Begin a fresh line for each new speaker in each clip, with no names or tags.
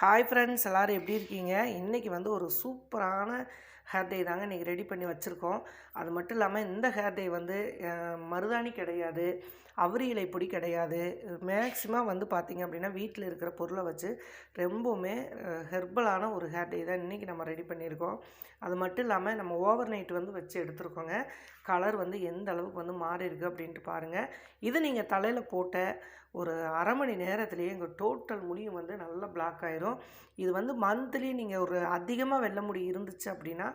hi friends எல்லோரும் எப்படி இருக்கீங்க இன்றைக்கி வந்து ஒரு சூப்பரான ஹேர் டே தாங்க இன்றைக்கி ரெடி பண்ணி வச்சுருக்கோம் அது மட்டும் இல்லாமல் இந்த ஹேர் டே வந்து மருதாணி கிடையாது அவரி இலை பொடி கிடையாது மேக்சிமம் வந்து பார்த்திங்க அப்படின்னா வீட்டில் இருக்கிற பொருளை வச்சு ரொம்பவுமே ஹெர்பலான ஒரு ஹேர் டே தான் இன்றைக்கி நம்ம ரெடி பண்ணியிருக்கோம் அது மட்டும் இல்லாமல் நம்ம ஓவர் நைட் வந்து வச்சு எடுத்துருக்கோங்க கலர் வந்து எந்த அளவுக்கு வந்து மாறி இருக்குது அப்படின்ட்டு பாருங்கள் இது நீங்கள் தலையில் போட்ட ஒரு அரை மணி நேரத்துலேயே எங்கள் டோட்டல் முடியும் வந்து நல்லா பிளாக் ஆயிரும் இது வந்து மந்த்லி நீங்கள் ஒரு அதிகமாக வெள்ள முடி இருந்துச்சு அப்படின்னா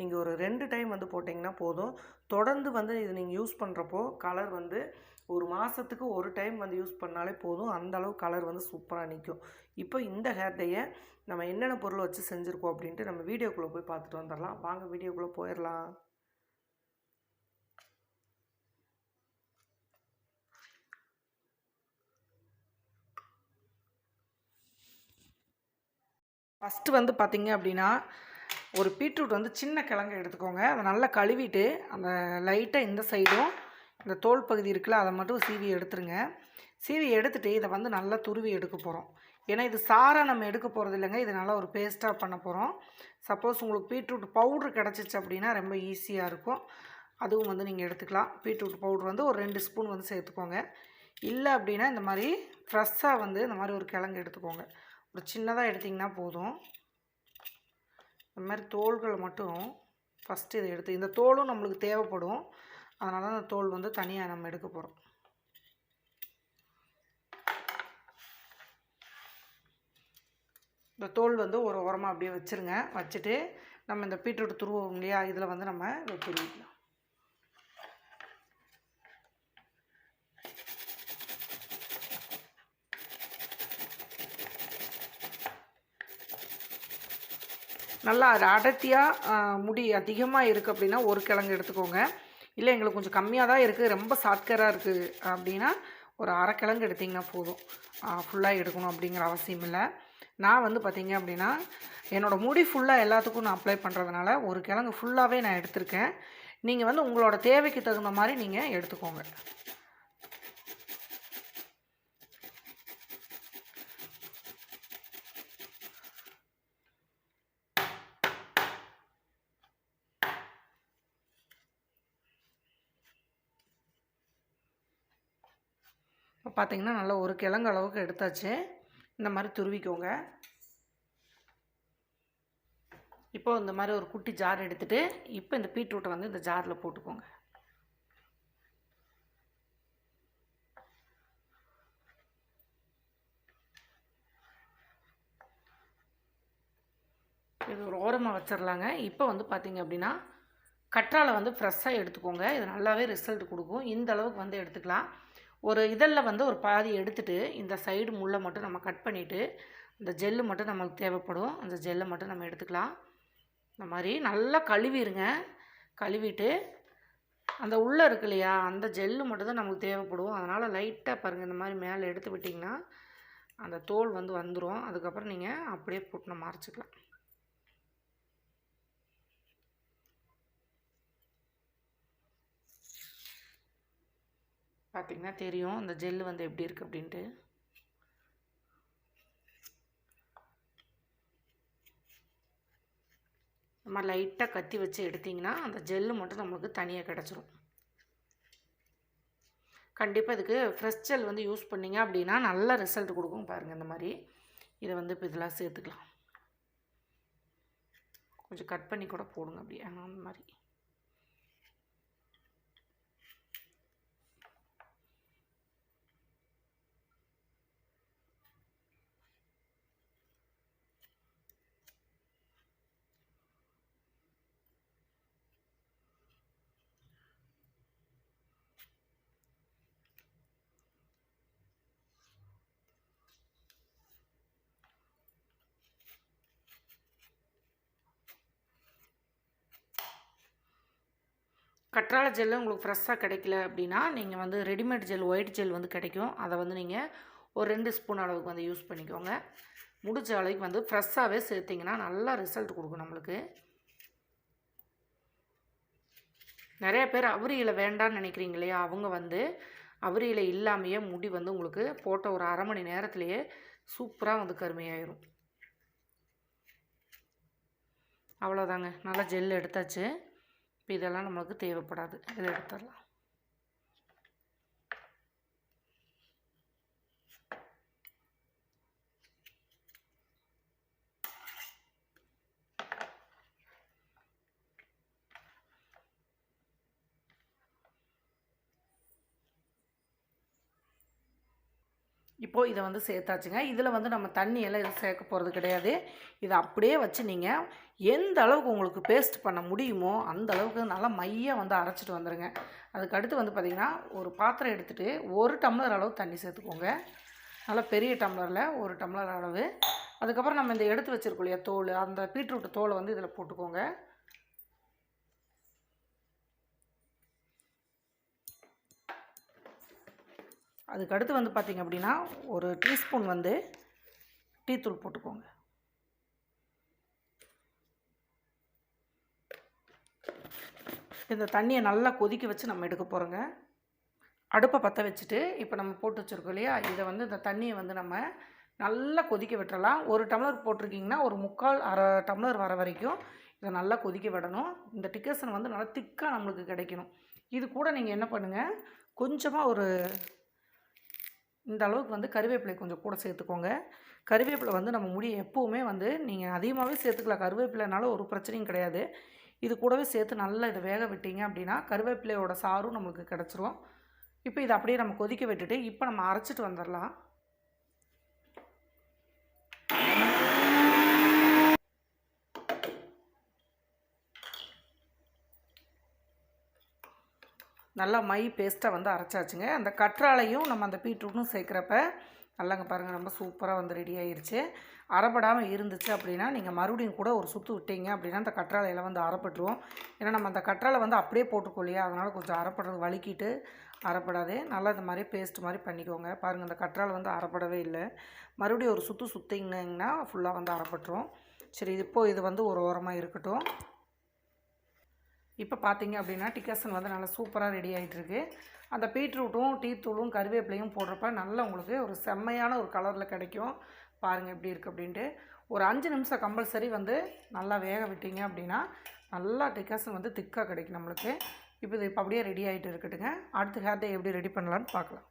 நீங்கள் ஒரு ரெண்டு டைம் வந்து போட்டிங்கன்னா போதும் தொடர்ந்து வந்து இது நீங்கள் யூஸ் பண்ணுறப்போ கலர் வந்து ஒரு மாதத்துக்கு ஒரு டைம் வந்து யூஸ் பண்ணாலே போதும் அந்தளவு கலர் வந்து சூப்பராக நிற்கும் இப்போ இந்த ஹேர் டேயை நம்ம என்னென்ன பொருள் வச்சு செஞ்சுருக்கோம் அப்படின்ட்டு நம்ம வீடியோக்குள்ளே போய் பார்த்துட்டு வந்துடலாம் வாங்க வீடியோக்குள்ளே போயிடலாம் ஃபஸ்ட்டு வந்து பார்த்திங்க அப்படின்னா ஒரு பீட்ரூட் வந்து சின்ன கிழங்கு எடுத்துக்கோங்க அதை நல்லா கழுவிட்டு அந்த லைட்டாக இந்த சைடும் இந்த தோல் பகுதி இருக்குல்ல அதை மட்டும் சீவி எடுத்துருங்க சீவி எடுத்துகிட்டு இதை வந்து நல்லா துருவி எடுக்க போகிறோம் ஏன்னா இது சாராக நம்ம எடுக்க போகிறது இல்லைங்க இது நல்லா ஒரு பேஸ்ட்டாக பண்ண போகிறோம் சப்போஸ் உங்களுக்கு பீட்ரூட் பவுட்ரு கிடச்சிச்சு அப்படின்னா ரொம்ப ஈஸியாக இருக்கும் அதுவும் வந்து நீங்கள் எடுத்துக்கலாம் பீட்ரூட் பவுட்ரு வந்து ஒரு ரெண்டு ஸ்பூன் வந்து சேர்த்துக்கோங்க இல்லை அப்படின்னா இந்த மாதிரி ஃப்ரெஷ்ஷாக வந்து இந்த மாதிரி ஒரு கிழங்கு எடுத்துக்கோங்க ஒரு சின்னதாக எடுத்திங்கன்னா போதும் இந்த மாதிரி தோள்களை மட்டும் ஃபஸ்ட்டு இதை எடுத்து இந்த தோலும் நம்மளுக்கு தேவைப்படும் அதனால தான் அந்த தோல் வந்து தனியாக நம்ம எடுக்க போகிறோம் இந்த தோல் வந்து ஒரு உரமாக அப்படியே வச்சுருங்க வச்சுட்டு நம்ம இந்த பீட்ரூட் துருவோம் இல்லையா இதில் வந்து நம்ம துருவிக்கலாம் நல்லா அது அடர்த்தியாக முடி அதிகமாக இருக்குது அப்படின்னா ஒரு கிழங்கு எடுத்துக்கோங்க இல்லை எங்களுக்கு கொஞ்சம் கம்மியாக தான் இருக்குது ரொம்ப சாட்கராக இருக்குது அப்படின்னா ஒரு அரை கிழங்கு எடுத்திங்கன்னா போதும் ஃபுல்லாக எடுக்கணும் அப்படிங்கிற அவசியம் இல்லை நான் வந்து பார்த்திங்க அப்படின்னா என்னோடய முடி ஃபுல்லாக எல்லாத்துக்கும் நான் அப்ளை பண்ணுறதுனால ஒரு கிழங்கு ஃபுல்லாகவே நான் எடுத்திருக்கேன் நீங்கள் வந்து உங்களோட தேவைக்கு தகுந்த மாதிரி நீங்கள் எடுத்துக்கோங்க பார்த்திங்கன்னா நல்லா ஒரு கிழங்கு அளவுக்கு எடுத்தாச்சு இந்த மாதிரி துருவிக்கோங்க இப்போது இந்த மாதிரி ஒரு குட்டி ஜார் எடுத்துகிட்டு இப்போ இந்த பீட்ரூட்டை வந்து இந்த ஜாரில் போட்டுக்கோங்க இது ஒரு ஓரமாக வச்சிடலாங்க இப்போ வந்து பார்த்திங்க அப்படின்னா கற்றாலை வந்து ஃப்ரெஷ்ஷாக எடுத்துக்கோங்க இது நல்லாவே ரிசல்ட் கொடுக்கும் இந்த அளவுக்கு வந்து எடுத்துக்கலாம் ஒரு இதழில் வந்து ஒரு பாதி எடுத்துகிட்டு இந்த சைடு முள்ளை மட்டும் நம்ம கட் பண்ணிவிட்டு இந்த ஜெல்லு மட்டும் நமக்கு தேவைப்படும் அந்த ஜெல்லை மட்டும் நம்ம எடுத்துக்கலாம் இந்த மாதிரி நல்லா கழுவிடுங்க கழுவிட்டு அந்த உள்ளே இருக்கு இல்லையா அந்த ஜெல்லு மட்டும்தான் நமக்கு தேவைப்படும் அதனால் லைட்டாக பாருங்கள் இந்த மாதிரி மேலே எடுத்து விட்டிங்கன்னா அந்த தோல் வந்து வந்துடும் அதுக்கப்புறம் நீங்கள் அப்படியே போட்டு நம்ம அரைச்சிக்கலாம் பார்த்திங்கன்னா தெரியும் அந்த ஜெல்லு வந்து எப்படி இருக்குது அப்படின்ட்டு நம்ம லைட்டாக கத்தி வச்சு எடுத்திங்கன்னா அந்த ஜெல்லு மட்டும் நம்மளுக்கு தனியாக கிடச்சிரும் கண்டிப்பாக இதுக்கு ஃப்ரெஷ் ஜெல் வந்து யூஸ் பண்ணிங்க அப்படின்னா நல்ல ரிசல்ட் கொடுக்கும் பாருங்கள் இந்த மாதிரி இதை வந்து இப்போ இதெல்லாம் சேர்த்துக்கலாம் கொஞ்சம் கட் பண்ணி கூட போடுங்க அப்படியே அந்த மாதிரி கற்றாழை ஜெல் உங்களுக்கு ஃப்ரெஷ்ஷாக கிடைக்கல அப்படின்னா நீங்கள் வந்து ரெடிமேட் ஜெல் ஒயிட் ஜெல் வந்து கிடைக்கும் அதை வந்து நீங்கள் ஒரு ரெண்டு ஸ்பூன் அளவுக்கு வந்து யூஸ் பண்ணிக்கோங்க முடிஞ்ச அளவுக்கு வந்து ஃப்ரெஷ்ஷாகவே சேர்த்திங்கன்னா நல்லா ரிசல்ட் கொடுக்கும் நம்மளுக்கு நிறைய பேர் அவரியில் வேண்டான்னு நினைக்கிறீங்க இல்லையா அவங்க வந்து அவரியில் இல்லாமையே முடி வந்து உங்களுக்கு போட்ட ஒரு அரை மணி நேரத்துலேயே சூப்பராக வந்து கருமையாயிரும் அவ்வளோதாங்க நல்லா ஜெல் எடுத்தாச்சு இப்போ இதெல்லாம் நம்மளுக்கு தேவைப்படாது இதை எடுத்துடலாம் இப்போது இதை வந்து சேர்த்தாச்சுங்க இதில் வந்து நம்ம தண்ணியெல்லாம் இது எதுவும் சேர்க்க போகிறது கிடையாது இதை அப்படியே வச்சு நீங்கள் எந்த அளவுக்கு உங்களுக்கு பேஸ்ட் பண்ண முடியுமோ அந்த அளவுக்கு நல்லா மையாக வந்து அரைச்சிட்டு வந்துடுங்க அதுக்கு அடுத்து வந்து பார்த்திங்கன்னா ஒரு பாத்திரம் எடுத்துகிட்டு ஒரு டம்ளர் அளவு தண்ணி சேர்த்துக்கோங்க நல்லா பெரிய டம்ளரில் ஒரு டம்ளர் அளவு அதுக்கப்புறம் நம்ம இந்த எடுத்து வச்சிருக்கோம் இல்லையா தோல் அந்த பீட்ரூட்டு தோலை வந்து இதில் போட்டுக்கோங்க அதுக்கடுத்து வந்து பார்த்திங்க அப்படின்னா ஒரு டீஸ்பூன் வந்து டீத்தூள் போட்டுக்கோங்க இந்த தண்ணியை நல்லா கொதிக்க வச்சு நம்ம எடுக்க போகிறோங்க அடுப்பை பற்ற வச்சுட்டு இப்போ நம்ம போட்டு வச்சுருக்கோம் இல்லையா இதை வந்து இந்த தண்ணியை வந்து நம்ம நல்லா கொதிக்க விட்டுறலாம் ஒரு டம்ளர் போட்டிருக்கீங்கன்னா ஒரு முக்கால் அரை டம்ளர் வர வரைக்கும் இதை நல்லா கொதிக்க விடணும் இந்த டிக்கர்சன் வந்து நல்லா திக்காக நம்மளுக்கு கிடைக்கணும் இது கூட நீங்கள் என்ன பண்ணுங்கள் கொஞ்சமாக ஒரு இந்த அளவுக்கு வந்து கருவேப்பிலை கொஞ்சம் கூட சேர்த்துக்கோங்க கருவேப்பிலை வந்து நம்ம முடி எப்போவுமே வந்து நீங்கள் அதிகமாகவே சேர்த்துக்கலாம் கருவேப்பிலைனால ஒரு பிரச்சனையும் கிடையாது இது கூடவே சேர்த்து நல்லா இதை வேக விட்டீங்க அப்படின்னா கருவேப்பிலையோட சாரும் நம்மளுக்கு கிடச்சிரும் இப்போ இதை அப்படியே நம்ம கொதிக்க விட்டுட்டு இப்போ நம்ம அரைச்சிட்டு வந்துடலாம் நல்லா மை பேஸ்ட்டை வந்து அரைச்சாச்சுங்க அந்த கற்றாழையும் நம்ம அந்த பீட்ரூட்டும் சேர்க்குறப்ப நல்லாங்க பாருங்கள் ரொம்ப சூப்பராக வந்து ரெடி ஆயிடுச்சு அறப்படாமல் இருந்துச்சு அப்படின்னா நீங்கள் மறுபடியும் கூட ஒரு சுற்று விட்டீங்க அப்படின்னா அந்த கற்றாழையில் வந்து அறப்பட்டுருவோம் ஏன்னா நம்ம அந்த கற்றாழை வந்து அப்படியே போட்டுக்கோ இல்லையா அதனால் கொஞ்சம் அறப்படுறது வலிக்கிட்டு அறப்படாதே நல்லா இந்த மாதிரி பேஸ்ட் மாதிரி பண்ணிக்கோங்க பாருங்கள் இந்த கற்றாழை வந்து அறப்படவே இல்லை மறுபடியும் ஒரு சுற்று சுற்றிங்கன்னா ஃபுல்லாக வந்து அறப்பட்டுரும் சரி இப்போது இது வந்து ஒரு ஓரமாக இருக்கட்டும் இப்போ பார்த்தீங்க அப்படின்னா டிக்கசன் வந்து நல்லா சூப்பராக ரெடி ஆகிட்டுருக்கு அந்த பீட்ரூட்டும் டீ தூளும் கருவேப்பிலையும் போடுறப்ப நல்லா உங்களுக்கு ஒரு செம்மையான ஒரு கலரில் கிடைக்கும் பாருங்கள் எப்படி இருக்குது அப்படின்ட்டு ஒரு அஞ்சு நிமிஷம் கம்பல்சரி வந்து நல்லா வேக விட்டீங்க அப்படின்னா நல்லா டிக்கசன் வந்து திக்காக கிடைக்கும் நம்மளுக்கு இப்போ இப்போ அப்படியே ரெடி ஆகிட்டு இருக்கட்டுங்க அடுத்து ஹேர்டே எப்படி ரெடி பண்ணலான்னு பார்க்கலாம்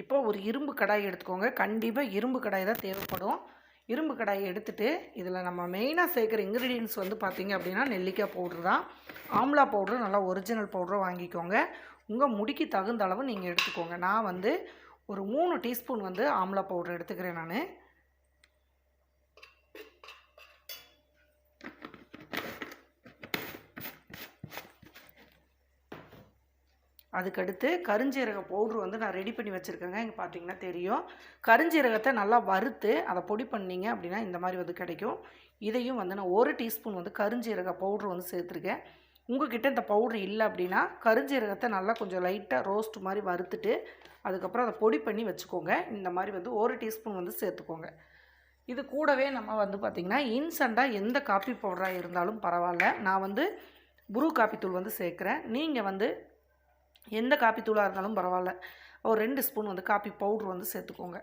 இப்போ ஒரு இரும்பு கடாய் எடுத்துக்கோங்க கண்டிப்பாக இரும்பு கடாய் தான் தேவைப்படும் இரும்பு கடாயை எடுத்துட்டு இதில் நம்ம மெயினாக சேர்க்குற இன்க்ரீடியன்ஸ் வந்து பார்த்திங்க அப்படின்னா நெல்லிக்காய் பவுட்ரு தான் ஆம்லா பவுட்ரு நல்லா ஒரிஜினல் பவுட்ரு வாங்கிக்கோங்க உங்கள் முடிக்கு தகுந்த அளவு நீங்கள் எடுத்துக்கோங்க நான் வந்து ஒரு மூணு டீஸ்பூன் வந்து ஆம்லா பவுட்ரு எடுத்துக்கிறேன் நான் அதுக்கடுத்து கருஞ்சீரக பவுட்ரு வந்து நான் ரெடி பண்ணி வச்சுருக்கேங்க இங்கே பார்த்தீங்கன்னா தெரியும் கருஞ்சீரகத்தை நல்லா வறுத்து அதை பொடி பண்ணிங்க அப்படின்னா இந்த மாதிரி வந்து கிடைக்கும் இதையும் வந்து நான் ஒரு டீஸ்பூன் வந்து கருஞ்சீரக பவுட்ரு வந்து சேர்த்துருக்கேன் உங்ககிட்ட இந்த பவுட்ரு இல்லை அப்படின்னா கருஞ்சீரகத்தை நல்லா கொஞ்சம் லைட்டாக ரோஸ்ட் மாதிரி வறுத்துட்டு அதுக்கப்புறம் அதை பொடி பண்ணி வச்சுக்கோங்க இந்த மாதிரி வந்து ஒரு டீஸ்பூன் வந்து சேர்த்துக்கோங்க இது கூடவே நம்ம வந்து பார்த்திங்கன்னா இன்சண்டாக எந்த காப்பி பவுடராக இருந்தாலும் பரவாயில்ல நான் வந்து ப்ரூ காப்பி தூள் வந்து சேர்க்குறேன் நீங்கள் வந்து எந்த காப்பி தூளாக இருந்தாலும் பரவாயில்ல ஒரு ரெண்டு ஸ்பூன் வந்து காப்பி பவுட்ரு வந்து சேர்த்துக்கோங்க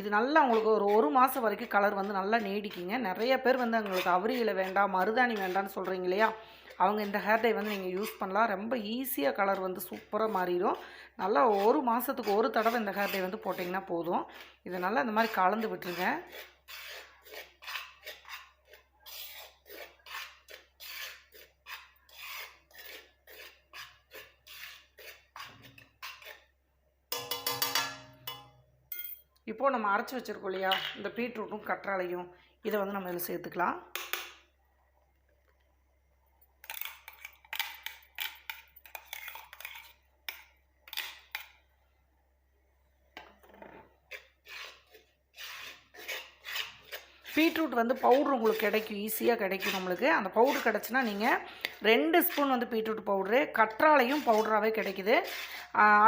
இது நல்லா உங்களுக்கு ஒரு ஒரு மாதம் வரைக்கும் கலர் வந்து நல்லா நீடிக்குங்க நிறைய பேர் வந்து அவங்களுக்கு அவரியில் வேண்டாம் மருதாணி வேண்டாம்னு சொல்கிறீங்க இல்லையா அவங்க இந்த ஹேர் டை வந்து நீங்கள் யூஸ் பண்ணலாம் ரொம்ப ஈஸியாக கலர் வந்து சூப்பராக மாறிடும் நல்லா ஒரு மாதத்துக்கு ஒரு தடவை இந்த ஹேர் டை வந்து போட்டிங்கன்னா போதும் இதை நல்லா இந்த மாதிரி கலந்து விட்டுருங்க இப்போது நம்ம அரைச்சி வச்சுருக்கோம் இல்லையா இந்த பீட்ரூட்டும் கற்றாழையும் இதை வந்து நம்ம இதில் சேர்த்துக்கலாம் பீட்ரூட் வந்து பவுட்ரு உங்களுக்கு கிடைக்கும் ஈஸியாக கிடைக்கும் நம்மளுக்கு அந்த பவுட்ரு கிடச்சுன்னா நீங்கள் ரெண்டு ஸ்பூன் வந்து பீட்ரூட் பவுட்ரு கற்றாழையும் பவுடராகவே கிடைக்குது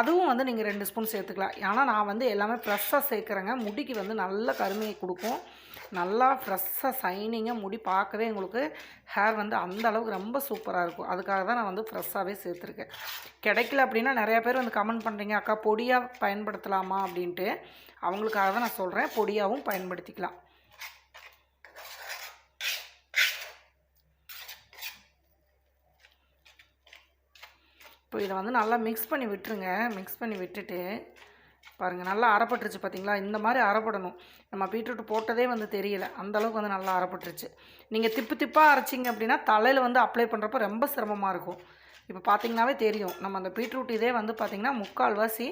அதுவும் வந்து நீங்கள் ரெண்டு ஸ்பூன் சேர்த்துக்கலாம் ஏன்னா நான் வந்து எல்லாமே ஃப்ரெஷ்ஷாக சேர்க்குறேங்க முடிக்கு வந்து நல்ல கருமையை கொடுக்கும் நல்லா ஃப்ரெஷ்ஷாக சைனிங்காக முடி பார்க்கவே உங்களுக்கு ஹேர் வந்து அந்த அளவுக்கு ரொம்ப சூப்பராக இருக்கும் அதுக்காக தான் நான் வந்து ஃப்ரெஷ்ஷாகவே சேர்த்துருக்கேன் கிடைக்கல அப்படின்னா நிறையா பேர் வந்து கமெண்ட் பண்ணுறீங்க அக்கா பொடியாக பயன்படுத்தலாமா அப்படின்ட்டு அவங்களுக்காக தான் நான் சொல்கிறேன் பொடியாகவும் பயன்படுத்திக்கலாம் இப்போ இதை வந்து நல்லா மிக்ஸ் பண்ணி விட்டுருங்க மிக்ஸ் பண்ணி விட்டுட்டு பாருங்கள் நல்லா அரைப்பட்டுருச்சு பார்த்தீங்களா இந்த மாதிரி அரைப்படணும் நம்ம பீட்ரூட் போட்டதே வந்து தெரியல அந்தளவுக்கு வந்து நல்லா அரைப்பட்டுருச்சு நீங்கள் திப்பு திப்பாக அரைச்சிங்க அப்படின்னா தலையில் வந்து அப்ளை பண்ணுறப்ப ரொம்ப சிரமமாக இருக்கும் இப்போ பார்த்தீங்கன்னாவே தெரியும் நம்ம அந்த பீட்ரூட் இதே வந்து பார்த்திங்கன்னா முக்கால்வாசி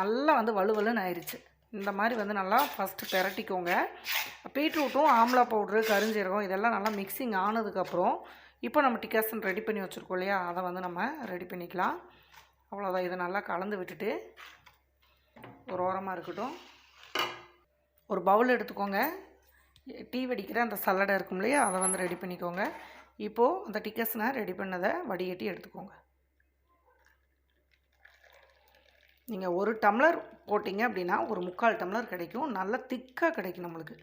நல்லா வந்து வலுவலுன்னு ஆயிடுச்சு இந்த மாதிரி வந்து நல்லா ஃபஸ்ட்டு பெரட்டிக்கோங்க பீட்ரூட்டும் ஆம்லா பவுட்ரு கருஞ்சீரகம் இதெல்லாம் நல்லா மிக்சிங் ஆனதுக்கப்புறம் இப்போ நம்ம டிகாசன் ரெடி பண்ணி வச்சுருக்கோம் இல்லையா அதை வந்து நம்ம ரெடி பண்ணிக்கலாம் அவ்வளோதான் இதை நல்லா கலந்து விட்டுட்டு ஒரு ஓரமாக இருக்கட்டும் ஒரு பவுல் எடுத்துக்கோங்க டீ வடிக்கிற அந்த சல்லடை இருக்கும் இல்லையா அதை வந்து ரெடி பண்ணிக்கோங்க இப்போது அந்த டிக்கஸ்னை ரெடி பண்ணதை வடிகட்டி எடுத்துக்கோங்க நீங்கள் ஒரு டம்ளர் போட்டிங்க அப்படின்னா ஒரு முக்கால் டம்ளர் கிடைக்கும் நல்லா திக்காக கிடைக்கும் நம்மளுக்கு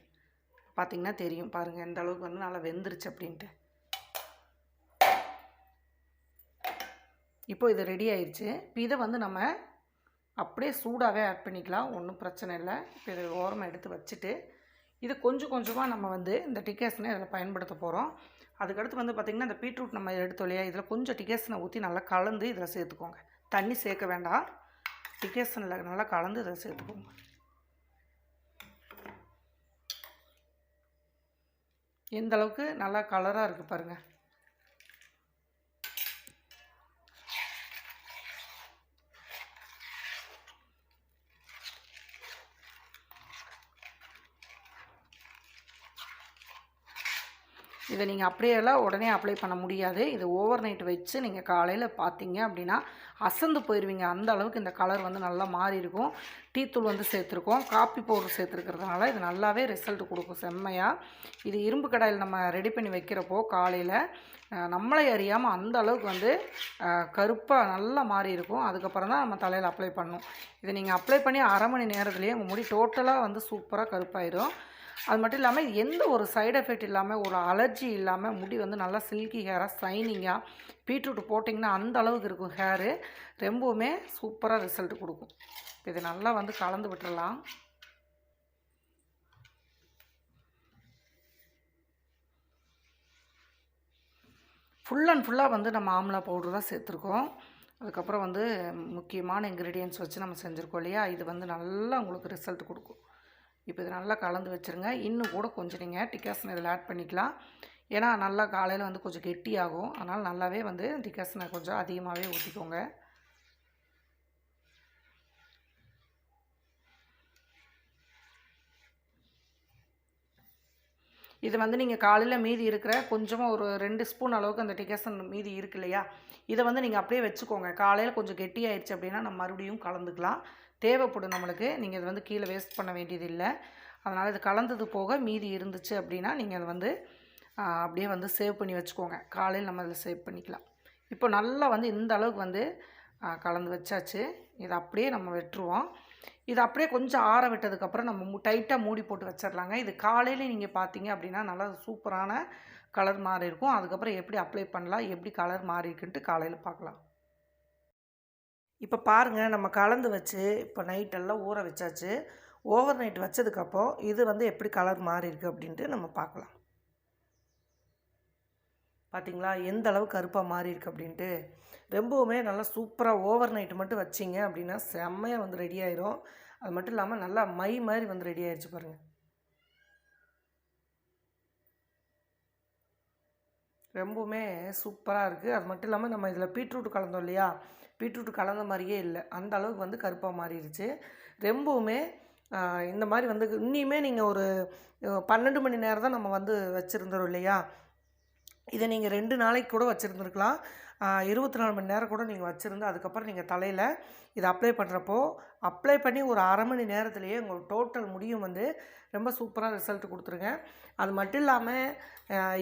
பார்த்திங்கன்னா தெரியும் பாருங்கள் எந்த அளவுக்கு வந்து நல்லா வெந்துருச்சு அப்படின்ட்டு இப்போ இது ரெடி ஆயிடுச்சு இப்போ இதை வந்து நம்ம அப்படியே சூடாகவே ஆட் பண்ணிக்கலாம் ஒன்றும் பிரச்சனை இல்லை இப்போ இதை ஓரமாக எடுத்து வச்சுட்டு இது கொஞ்சம் கொஞ்சமாக நம்ம வந்து இந்த டிகேஷனை இதில் பயன்படுத்த போகிறோம் அதுக்கடுத்து வந்து பார்த்திங்கன்னா இந்த பீட்ரூட் நம்ம எடுத்தோம் இல்லையா இதில் கொஞ்சம் டிகேஷனை ஊற்றி நல்லா கலந்து இதில் சேர்த்துக்கோங்க தண்ணி சேர்க்க வேண்டாம் டிகேஷனில் நல்லா கலந்து இதில் சேர்த்துக்கோங்க எந்தளவுக்கு நல்லா கலராக இருக்குது பாருங்கள் இதை நீங்கள் அப்படியெல்லாம் உடனே அப்ளை பண்ண முடியாது இது ஓவர் நைட் வச்சு நீங்கள் காலையில் பார்த்தீங்க அப்படின்னா அசந்து போயிடுவீங்க அந்த அளவுக்கு இந்த கலர் வந்து நல்லா மாறி இருக்கும் டீத்தூள் வந்து சேர்த்துருக்கோம் காப்பி பவுடர் சேர்த்துருக்கிறதுனால இது நல்லாவே ரிசல்ட் கொடுக்கும் செம்மையாக இது இரும்பு கடாயில் நம்ம ரெடி பண்ணி வைக்கிறப்போ காலையில் நம்மளை அறியாமல் அந்த அளவுக்கு வந்து கருப்பாக நல்லா மாறி இருக்கும் அதுக்கப்புறம் தான் நம்ம தலையில் அப்ளை பண்ணணும் இதை நீங்கள் அப்ளை பண்ணி அரை மணி நேரத்துலேயே உங்கள் முடி டோட்டலாக வந்து சூப்பராக கருப்பாயிடும் அது மட்டும் இல்லாமல் எந்த ஒரு சைடு எஃபெக்ட் இல்லாமல் ஒரு அலர்ஜி இல்லாமல் முடி வந்து நல்லா சில்கி ஹேராக சைனிங்காக பீட்ரூட் போட்டிங்கன்னா அந்த அளவுக்கு இருக்கும் ஹேரு ரொம்பவுமே சூப்பராக ரிசல்ட் கொடுக்கும் இது நல்லா வந்து கலந்து விட்டுடலாம் ஃபுல் அண்ட் ஃபுல்லாக வந்து நம்ம ஆம்லா பவுடர் தான் சேர்த்துருக்கோம் அதுக்கப்புறம் வந்து முக்கியமான இன்க்ரீடியன்ஸ் வச்சு நம்ம செஞ்சுருக்கோம் இல்லையா இது வந்து நல்லா உங்களுக்கு ரிசல்ட் கொடுக்கும் இப்போ இது நல்லா கலந்து வச்சுருங்க இன்னும் கூட கொஞ்சம் நீங்கள் டிக்காசனை இதில் ஆட் பண்ணிக்கலாம் ஏன்னா நல்லா காலையில் வந்து கொஞ்சம் கெட்டியாகும் அதனால் நல்லாவே வந்து டிக்காசனை கொஞ்சம் அதிகமாகவே ஊற்றிக்கோங்க இது வந்து நீங்கள் காலையில் மீதி இருக்கிற கொஞ்சமாக ஒரு ரெண்டு ஸ்பூன் அளவுக்கு அந்த டிகாசன் மீதி இருக்கு இல்லையா இதை வந்து நீங்கள் அப்படியே வச்சுக்கோங்க காலையில் கொஞ்சம் கெட்டியாயிடுச்சு அப்படின்னா நம்ம மறுபடியும் கலந்துக்கலாம் தேவைப்படும் நம்மளுக்கு நீங்கள் இது வந்து கீழே வேஸ்ட் பண்ண வேண்டியது இல்லை அதனால் இது கலந்தது போக மீதி இருந்துச்சு அப்படின்னா நீங்கள் அதை வந்து அப்படியே வந்து சேவ் பண்ணி வச்சுக்கோங்க காலையில் நம்ம அதில் சேவ் பண்ணிக்கலாம் இப்போ நல்லா வந்து இந்த அளவுக்கு வந்து கலந்து வச்சாச்சு இதை அப்படியே நம்ம வெட்டுருவோம் இது அப்படியே கொஞ்சம் ஆற விட்டதுக்கப்புறம் நம்ம டைட்டாக மூடி போட்டு வச்சிடலாங்க இது காலையில் நீங்கள் பார்த்தீங்க அப்படின்னா நல்லா சூப்பரான கலர் மாறி இருக்கும் அதுக்கப்புறம் எப்படி அப்ளை பண்ணலாம் எப்படி கலர் மாறி இருக்குன்ட்டு காலையில் பார்க்கலாம் இப்போ பாருங்கள் நம்ம கலந்து வச்சு இப்போ நைட்டெல்லாம் ஊற வச்சாச்சு ஓவர் நைட் வச்சதுக்கப்புறம் இது வந்து எப்படி கலர் மாறி அப்படின்ட்டு நம்ம பார்க்கலாம் பார்த்திங்களா எந்த அளவு கருப்பாக மாறி அப்படின்ட்டு ரொம்பவுமே நல்லா சூப்பராக ஓவர் நைட்டு மட்டும் வச்சிங்க அப்படின்னா செம்மையாக வந்து ரெடி ஆயிரும் அது மட்டும் இல்லாமல் நல்லா மை மாதிரி வந்து ரெடி ஆயிடுச்சு பாருங்கள் ரொம்பவுமே சூப்பராக இருக்குது அது மட்டும் இல்லாமல் நம்ம இதில் பீட்ரூட் கலந்தோம் இல்லையா பீட்ரூட் கலந்த மாதிரியே இல்லை அந்த அளவுக்கு வந்து கருப்பாக மாறிடுச்சு ரொம்பவுமே இந்த மாதிரி வந்து இன்னியுமே நீங்கள் ஒரு பன்னெண்டு மணி நேரம் தான் நம்ம வந்து வச்சுருந்துரும் இல்லையா இதை நீங்கள் ரெண்டு நாளைக்கு கூட வச்சுருந்துருக்கலாம் இருபத்தி நாலு மணி நேரம் கூட நீங்கள் வச்சுருந்து அதுக்கப்புறம் நீங்கள் தலையில் இதை அப்ளை பண்ணுறப்போ அப்ளை பண்ணி ஒரு அரை மணி நேரத்துலேயே உங்கள் டோட்டல் முடியும் வந்து ரொம்ப சூப்பராக ரிசல்ட் கொடுத்துருங்க அது மட்டும் இல்லாமல்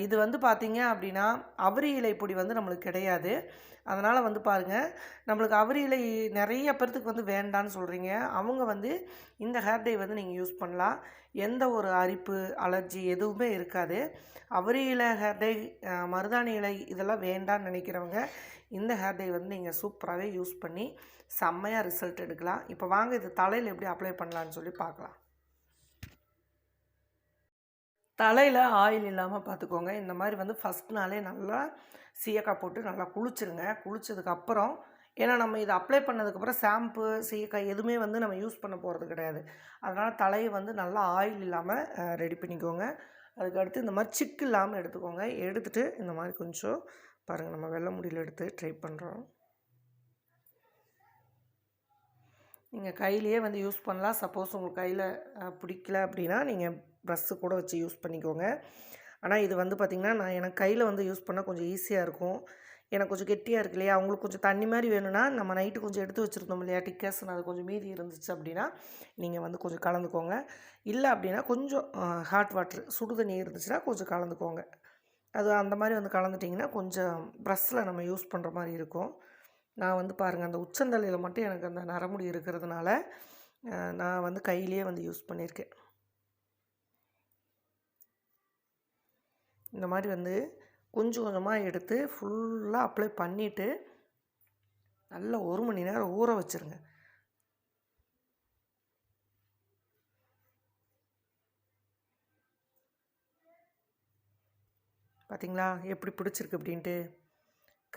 இது வந்து பார்த்திங்க அப்படின்னா அவரி இலை பொடி வந்து நம்மளுக்கு கிடையாது அதனால் வந்து பாருங்கள் நம்மளுக்கு அவரி இலை நிறைய பேர்த்துக்கு வந்து வேண்டான்னு சொல்கிறீங்க அவங்க வந்து இந்த ஹேர் டை வந்து நீங்கள் யூஸ் பண்ணலாம் எந்த ஒரு அரிப்பு அலர்ஜி எதுவுமே இருக்காது அவரி இலை ஹேர் டை மருதாணி இலை இதெல்லாம் வேண்டான்னு நினைக்கிறவங்க இந்த ஹேர் டை வந்து நீங்கள் சூப்பராகவே யூஸ் பண்ணி செம்மையாக ரிசல்ட் எடுக்கலாம் இப்போ வாங்க இது தலையில் எப்படி அப்ளை பண்ணலான்னு சொல்லி பார்க்கலாம் தலையில் ஆயில் இல்லாமல் பார்த்துக்கோங்க இந்த மாதிரி வந்து ஃபஸ்ட் நாளே நல்லா சீயக்காய் போட்டு நல்லா குளிச்சிருங்க குளிச்சதுக்கப்புறம் ஏன்னா நம்ம இதை அப்ளை பண்ணதுக்கப்புறம் ஷாம்பு சீயக்காய் எதுவுமே வந்து நம்ம யூஸ் பண்ண போகிறது கிடையாது அதனால் தலையை வந்து நல்லா ஆயில் இல்லாமல் ரெடி பண்ணிக்கோங்க அதுக்கடுத்து இந்த மாதிரி சிக்கு இல்லாமல் எடுத்துக்கோங்க எடுத்துகிட்டு இந்த மாதிரி கொஞ்சம் பாருங்கள் நம்ம வெள்ளை முடியில் எடுத்து ட்ரை பண்ணுறோம் நீங்கள் கையிலேயே வந்து யூஸ் பண்ணலாம் சப்போஸ் உங்கள் கையில் பிடிக்கல அப்படின்னா நீங்கள் ப்ரஷ்ஷு கூட வச்சு யூஸ் பண்ணிக்கோங்க ஆனால் இது வந்து பார்த்திங்கன்னா நான் எனக்கு கையில் வந்து யூஸ் பண்ணால் கொஞ்சம் ஈஸியாக இருக்கும் எனக்கு கொஞ்சம் கெட்டியாக இருக்கு இல்லையா அவங்களுக்கு கொஞ்சம் தண்ணி மாதிரி வேணும்னா நம்ம நைட்டு கொஞ்சம் எடுத்து வச்சுருந்தோம் இல்லையா டிக்கர்ஸ்னு அது கொஞ்சம் மீதி இருந்துச்சு அப்படின்னா நீங்கள் வந்து கொஞ்சம் கலந்துக்கோங்க இல்லை அப்படின்னா கொஞ்சம் ஹாட் வாட்டர் சுடு தண்ணி இருந்துச்சுன்னா கொஞ்சம் கலந்துக்கோங்க அது அந்த மாதிரி வந்து கலந்துட்டிங்கன்னா கொஞ்சம் ப்ரஷ்ஷில் நம்ம யூஸ் பண்ணுற மாதிரி இருக்கும் நான் வந்து பாருங்கள் அந்த உச்சந்தலையில் மட்டும் எனக்கு அந்த நரமுடி இருக்கிறதுனால நான் வந்து கையிலேயே வந்து யூஸ் பண்ணியிருக்கேன் இந்த மாதிரி வந்து கொஞ்சம் கொஞ்சமாக எடுத்து ஃபுல்லாக அப்ளை பண்ணிவிட்டு நல்லா ஒரு மணி நேரம் ஊற வச்சுருங்க பார்த்திங்களா எப்படி பிடிச்சிருக்கு அப்படின்ட்டு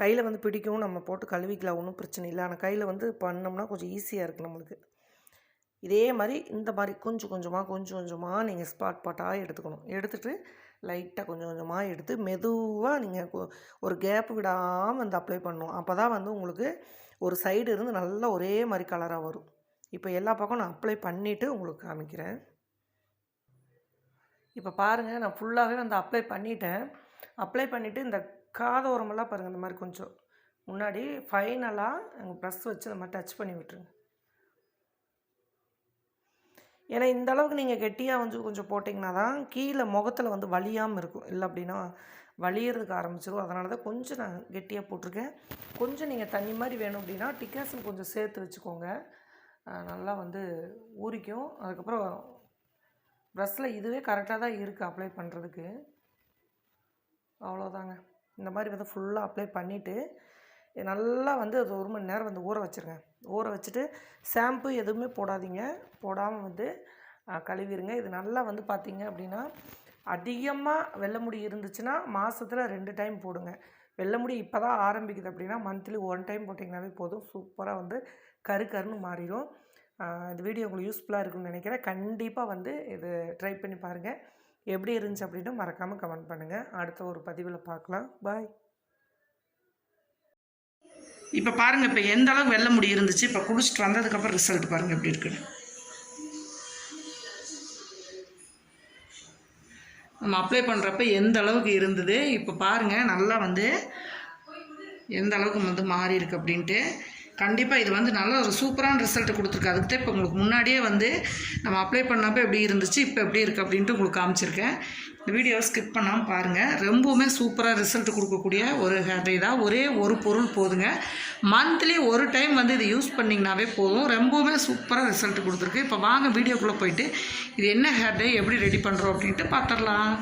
கையில் வந்து பிடிக்கும் நம்ம போட்டு கழுவிக்கலாம் ஒன்றும் பிரச்சனை இல்லை ஆனால் கையில் வந்து பண்ணோம்னா கொஞ்சம் ஈஸியாக இருக்குது நம்மளுக்கு இதே மாதிரி இந்த மாதிரி கொஞ்சம் கொஞ்சமாக கொஞ்சம் கொஞ்சமாக நீங்கள் ஸ்பாட் பாட்டாக எடுத்துக்கணும் எடுத்துகிட்டு லைட்டாக கொஞ்சம் கொஞ்சமாக எடுத்து மெதுவாக நீங்கள் ஒரு கேப் விடாமல் வந்து அப்ளை பண்ணணும் அப்போ தான் வந்து உங்களுக்கு ஒரு சைடு இருந்து நல்லா ஒரே மாதிரி கலராக வரும் இப்போ எல்லா பக்கம் நான் அப்ளை பண்ணிவிட்டு உங்களுக்கு காமிக்கிறேன் இப்போ பாருங்கள் நான் ஃபுல்லாகவே வந்து அப்ளை பண்ணிட்டேன் அப்ளை பண்ணிவிட்டு இந்த காதோரமெல்லாம் பாருங்கள் இந்த மாதிரி கொஞ்சம் முன்னாடி ஃபைனலாக நாங்கள் ப்ரெஸ் வச்சு நம்ம டச் பண்ணி விட்டுருங்க ஏன்னா இந்த அளவுக்கு நீங்கள் கெட்டியாக வந்து கொஞ்சம் போட்டிங்கன்னா தான் கீழே முகத்தில் வந்து வலியாமல் இருக்கும் இல்லை அப்படின்னா வலியறதுக்கு ஆரம்பிச்சிடும் அதனால தான் கொஞ்சம் நான் கெட்டியாக போட்டிருக்கேன் கொஞ்சம் நீங்கள் தண்ணி மாதிரி வேணும் அப்படின்னா டிக்காசம் கொஞ்சம் சேர்த்து வச்சுக்கோங்க நல்லா வந்து ஊறிக்கும் அதுக்கப்புறம் ப்ரெஸ்ஸில் இதுவே கரெக்டாக தான் இருக்குது அப்ளை பண்ணுறதுக்கு அவ்வளோதாங்க இந்த மாதிரி வந்து ஃபுல்லாக அப்ளை பண்ணிவிட்டு நல்லா வந்து அது ஒரு மணி நேரம் வந்து ஊற வச்சுருங்க ஊற வச்சுட்டு ஷாம்பு எதுவுமே போடாதீங்க போடாமல் வந்து கழுவிடுங்க இது நல்லா வந்து பார்த்திங்க அப்படின்னா அதிகமாக வெள்ளை முடி இருந்துச்சுன்னா மாதத்தில் ரெண்டு டைம் போடுங்க வெள்ளை முடி இப்போ தான் ஆரம்பிக்குது அப்படின்னா மந்த்லி ஒன் டைம் போட்டிங்கனாவே போதும் சூப்பராக வந்து கரு கருன்னு மாறிடும் இந்த வீடியோ உங்களுக்கு யூஸ்ஃபுல்லாக இருக்குன்னு நினைக்கிறேன் கண்டிப்பாக வந்து இது ட்ரை பண்ணி பாருங்கள் எப்படி இருந்துச்சு அப்படின்னு மறக்காமல் கமெண்ட் பண்ணுங்கள் அடுத்த ஒரு பதிவில் பார்க்கலாம் பாய் இப்போ பாருங்கள் இப்போ எந்த அளவுக்கு வெள்ள முடி இருந்துச்சு இப்போ குடிச்சிட்டு வந்ததுக்கப்புறம் ரிசல்ட் பாருங்கள் எப்படி இருக்குன்னு நம்ம அப்ளை பண்ணுறப்ப எந்த அளவுக்கு இருந்தது இப்போ பாருங்கள் நல்லா வந்து எந்த அளவுக்கு வந்து மாறி இருக்கு அப்படின்ட்டு கண்டிப்பாக இது வந்து நல்ல ஒரு சூப்பரான ரிசல்ட் கொடுத்துருக்கு அதுக்கு தான் இப்போ உங்களுக்கு முன்னாடியே வந்து நம்ம அப்ளை பண்ணப்போ எப்படி இருந்துச்சு இப்போ எப்படி இருக்குது அப்படின்ட்டு உங்களுக்கு காமிச்சிருக்கேன் இந்த வீடியோவை ஸ்கிப் பண்ணாமல் பாருங்கள் ரொம்பவுமே சூப்பராக ரிசல்ட் கொடுக்கக்கூடிய ஒரு ஹேண்ட்ரை தான் ஒரே ஒரு பொருள் போதுங்க மந்த்லி ஒரு டைம் வந்து இது யூஸ் பண்ணிங்கனாவே போதும் ரொம்பவுமே சூப்பராக ரிசல்ட் கொடுத்துருக்கு இப்போ வாங்க வீடியோக்குள்ளே போயிட்டு இது என்ன ஹேண்ட்ரை எப்படி ரெடி பண்ணுறோம் அப்படின்ட்டு பார்த்துடலாம்